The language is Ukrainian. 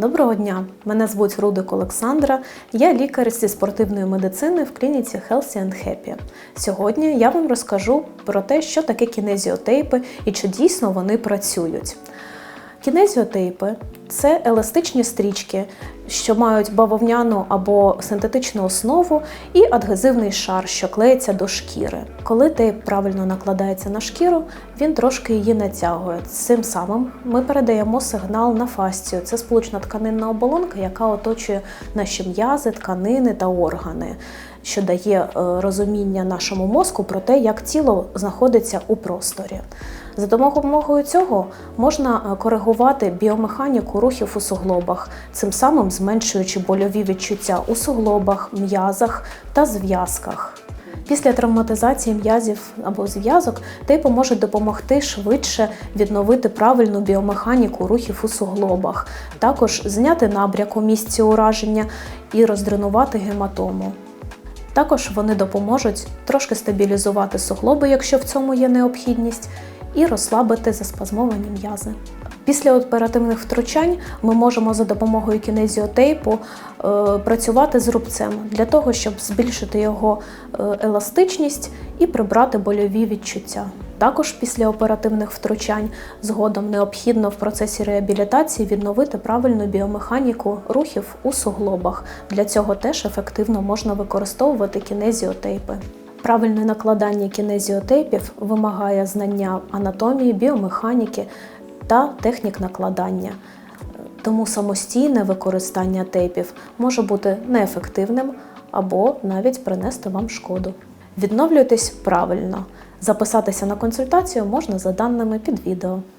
Доброго дня! Мене звуть Рудик Олександра. Я лікар зі спортивної медицини в клініці Healthy and Happy. Сьогодні я вам розкажу про те, що таке кінезіотейпи і чи дійсно вони працюють. Кінезіотейпи це еластичні стрічки, що мають бавовняну або синтетичну основу і адгезивний шар, що клеїться до шкіри. Коли тейп правильно накладається на шкіру, він трошки її натягує. Цим самим ми передаємо сигнал на фасцію. Це сполучна тканинна оболонка, яка оточує наші м'язи, тканини та органи. Що дає е, розуміння нашому мозку про те, як тіло знаходиться у просторі. За допомогою цього можна е, коригувати біомеханіку рухів у суглобах, цим самим зменшуючи больові відчуття у суглобах, м'язах та зв'язках. Після травматизації м'язів або зв'язок тейпи може допомогти швидше відновити правильну біомеханіку рухів у суглобах, також зняти набряк у місці ураження і роздренувати гематому. Також вони допоможуть трошки стабілізувати суглоби, якщо в цьому є необхідність, і розслабити заспазмовані м'язи. Після оперативних втручань ми можемо за допомогою кінезіотейпу е, працювати з рубцем для того, щоб збільшити його е, еластичність і прибрати больові відчуття. Також після оперативних втручань згодом необхідно в процесі реабілітації відновити правильну біомеханіку рухів у суглобах. Для цього теж ефективно можна використовувати кінезіотейпи. Правильне накладання кінезіотейпів вимагає знання анатомії, біомеханіки та технік накладання. Тому самостійне використання тейпів може бути неефективним або навіть принести вам шкоду. Відновлюйтесь правильно. Записатися на консультацію можна за даними під відео.